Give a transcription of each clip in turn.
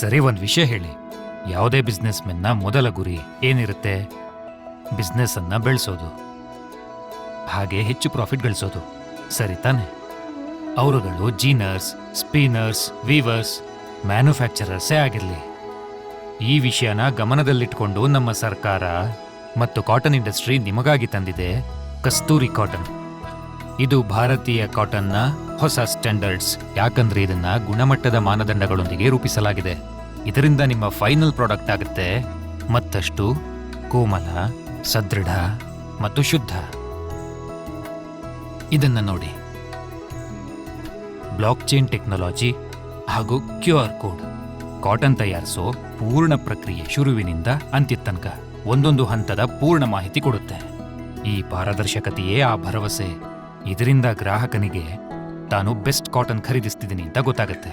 ಸರಿ, ಒಂದು ವಿಷಯ ಹೇಳಿ. ಯಾವುದೇ ಬಿಸ್ನೆಸ್ ಮೆನ್ನ ಮೊದಲ ಗುರಿ ಏನಿರುತ್ತೆ? ಬಿಸ್ನೆಸ್ ಅನ್ನ ಬೆಳೆಸೋದು. ಹಾಗೆ ಹೆಚ್ಚು ಪ್ರಾಫಿಟ್ ಗಳಿಸೋದು. ಸರಿ ತಾನೆ? ಅವರುಗಳು ಜೀನರ್ಸ್, ಸ್ಪೀನರ್ಸ್, ವೀವರ್ಸ್, ಮ್ಯಾನುಫ್ಯಾಕ್ಚರರ್ಸೇ ಆಗಿರಲಿ. ಈ ವಿಷಯನ ಗಮನದಲ್ಲಿಟ್ಕೊಂಡು ನಮ್ಮ ಸರ್ಕಾರ ಮತ್ತು ಕಾಟನ್ ಇಂಡಸ್ಟ್ರಿ ನಿಮಗಾಗಿ ತಂದಿದೆ ಕಸ್ತೂರಿ ಕಾಟನ್. ಇದು ಭಾರತೀಯ ಕಾಟನ್ನ ಹೊಸ ಸ್ಟ್ಯಾಂಡರ್ಡ್ಸ್ ಯಾಕಂದ್ರೆ ಇದನ್ನ ಗುಣಮಟ್ಟದ ಮಾನದಂಡಗಳೊಂದಿಗೆ ರೂಪಿಸಲಾಗಿದೆ. ಇದರಿಂದ ನಿಮ್ಮ ಫೈನಲ್ ಪ್ರಾಡಕ್ಟ್ ಆಗುತ್ತೆ. ಮತ್ತಷ್ಟು ಕೋಮಲ, ಸದೃಢ ಮತ್ತು ಶುದ್ಧ. ಇದನ್ನ ನೋಡಿ. ಬ್ಲಾಕ್ ಚೈನ್ ಟೆಕ್ನಾಲಜಿ ಹಾಗೂ ಕ್ಯೂ ಆರ್ ಕೋಡ್ ಕಾಟನ್ ತಯಾರಿಸೋ ಪೂರ್ಣ ಪ್ರಕ್ರಿಯೆ ಶುರುವಿನಿಂದ ಅಂತ್ಯ ತನಕ ಒಂದೊಂದು ಹಂತದ ಪೂರ್ಣ ಮಾಹಿತಿ ಕೊಡುತ್ತೆ. ಈ ಪಾರದರ್ಶಕತೆಯೇ ಆ ಭರವಸೆ. ಇದರಿಂದ ಗ್ರಾಹಕನಿಗೆ ತಾನು ಬೆಸ್ಟ್ ಕಾಟನ್ ಖರೀದಿಸ್ತಿದ್ದೀನಿ ಅಂತ ಗೊತ್ತಾಗುತ್ತೆ.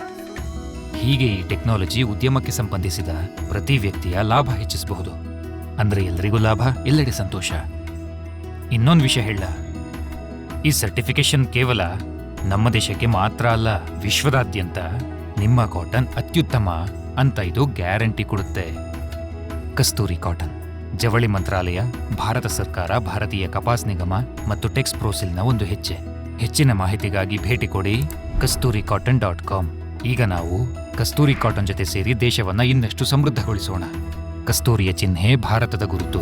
ಹೀಗೆ ಈ ಟೆಕ್ನಾಲಜಿ ಉದ್ಯಮಕ್ಕೆ ಸಂಬಂಧಿಸಿದ ಪ್ರತಿ ವ್ಯಕ್ತಿಯ ಲಾಭ ಹೆಚ್ಚಿಸಬಹುದು. ಅಂದ್ರೆ ಎಲ್ಲರಿಗೂ ಲಾಭ, ಎಲ್ಲೆಡೆ ಸಂತೋಷ. ಇನ್ನೊಂದು ವಿಷಯ ಹೇಳ. ಈ ಸರ್ಟಿಫಿಕೇಶನ್ ಕೇವಲ ನಮ್ಮ ದೇಶಕ್ಕೆ ಮಾತ್ರ ಅಲ್ಲ, ವಿಶ್ವದಾದ್ಯಂತ ನಿಮ್ಮ ಕಾಟನ್ ಅತ್ಯುತ್ತಮ ಅಂತ ಇದು ಗ್ಯಾರಂಟಿ ಕೊಡುತ್ತೆ. ಕಸ್ತೂರಿ ಕಾಟನ್, ಜವಳಿ ಮಂತ್ರಾಲಯ, ಭಾರತ ಸರ್ಕಾರ, ಭಾರತೀಯ ಕಪಾಸ್ ನಿಗಮ ಮತ್ತು ಟೆಕ್ಸ್ ಪ್ರೋಸಿಲ್ನ ಒಂದು ಹೆಜ್ಜೆ. ಹೆಚ್ಚಿನ ಮಾಹಿತಿಗಾಗಿ ಭೇಟಿ ಕೊಡಿ ಕಸ್ತೂರಿ ಕಾಟನ್ ಡಾಟ್ ಕಾಮ್. ಈಗ ನಾವು ಕಸ್ತೂರಿ ಕಾಟನ್ ಜೊತೆ ಸೇರಿ ದೇಶವನ್ನು ಇನ್ನಷ್ಟು ಸಮೃದ್ಧಗೊಳಿಸೋಣ. ಕಸ್ತೂರಿಯ ಚಿಹ್ನೆ ಭಾರತದ ಗುರುತು.